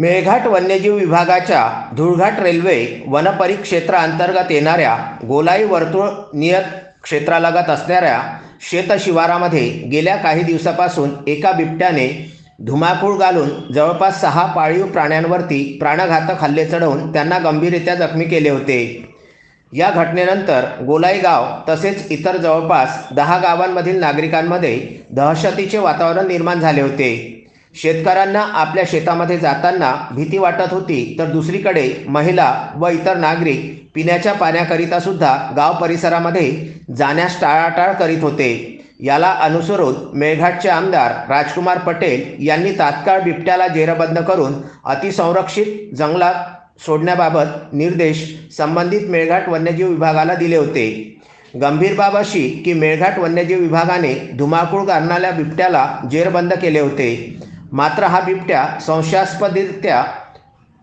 मेळघाट वन्यजीव विभागाच्या धुळघाट रेल्वे वनपरिक्षेत्राअंतर्गत येणाऱ्या गोलाई वर्तुळ नियत क्षेत्रालगत असणाऱ्या शेतशिवारामध्ये गेल्या काही दिवसापासून एका बिबट्याने धुमाकूळ घालून जवळपास सहा पाळीव प्राण्यांवरती प्राणघातक हल्ले चढवून त्यांना गंभीररित्या जखमी केले होते. या घटनेनंतर गोलाई गाव तसेच इतर जवळपास दहा गावांमधील नागरिकांमध्ये दहशतीचे वातावरण निर्माण झाले होते. शेतकऱ्यांना आपल्या शेतामध्ये जाताना भीती वाटत होती तर दुसरीकडे महिला व इतर नागरिक पिण्याच्या पाण्याकरिता सुद्धा गाव परिसरामध्ये जाण्यास टाळाटाळ करीत होते. याला अनुसरून मेळघाटचे आमदार राजकुमार पटेल यांनी तात्काळ बिबट्याला जेरबंद करून अतिसंरक्षित जंगलात सोडण्याबाबत निर्देश संबंधित मेळघाट वन्यजीव विभागाला दिले होते. गंभीर बाब अशी की मेळघाट वन्यजीव विभागाने धुमाकूळ घालणाऱ्या बिबट्याला जेरबंद केले होते. मात्र हा बिबट्या संशयास्पदरित्या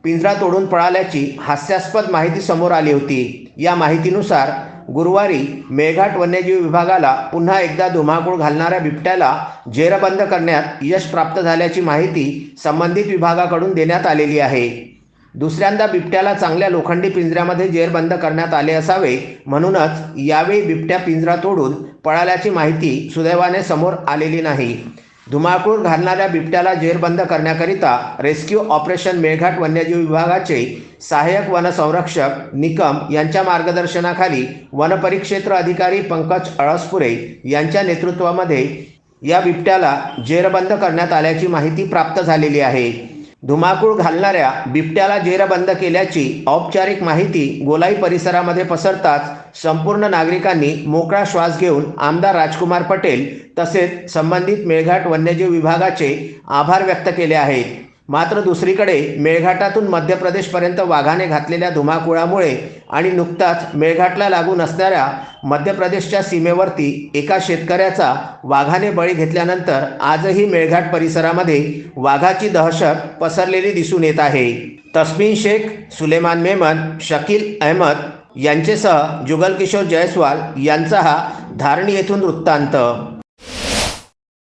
पिंजरा तोडून पळाल्याची हास्यास्पद माहिती समोर आली होती. या माहितीनुसार गुरुवारी मेळघाट वन्यजीव विभागाला पुन्हा एकदा धुमाकूळ घालणाऱ्या बिबट्याला जेरबंद करण्यात यश प्राप्त झाल्याची माहिती संबंधित विभागाकडून देण्यात आलेली आहे. दुसऱ्यांदा बिबट्याला चांगल्या लोखंडी पिंजऱ्यामध्ये जेरबंद करण्यात आले असावे म्हणूनच यावेळी बिबट्या पिंजरा तोडून पळाल्याची माहिती सुदैवाने समोर आलेली नाही. धुमाकूळ घालणाऱ्या बिबट्याला जेरबंद करण्याकरिता रेस्क्यू ऑपरेशन मेळघाट वन्यजीव विभागाचे सहाय्यक वनसंरक्षक निकम यांच्या मार्गदर्शनाखाली वनपरिक्षेत्र अधिकारी पंकज अळसपुरे यांच्या नेतृत्वामध्ये या बिबट्याला जेरबंद करण्यात आल्याची माहिती प्राप्त झालेली आहे. धुमाकूळ घालणाऱ्या बिबट्याला जेरबंद केल्याची औपचारिक माहिती गोलाई परिसरामध्ये पसरताच संपूर्ण नागरिकांनी मोकळा श्वास घेऊन आमदार राजकुमार पटेल तसेच संबंधित मेळघाट वन्यजीव विभागाचे आभार व्यक्त केले आहेत. मात्र दुसरीकडे मेळघाटातून मध्य प्रदेशपर्यंत वाघाने घातलेल्या धुमाकुळामुळे आणि नुकताच मेळघाटला लागून असणाऱ्या मध्य प्रदेशच्या सीमेवरती एका शेतकऱ्याचा वाघाने बळी घेतल्यानंतर आजही मेळघाट परिसरामध्ये वाघाची दहशत पसरलेली दिसून येत आहे. तस्मिन शेख सुलेमान मेमन शकील अहमद यांचेसह जुगल किशोर जयस्वाल यांचा हा धारणी येथून वृत्तांत.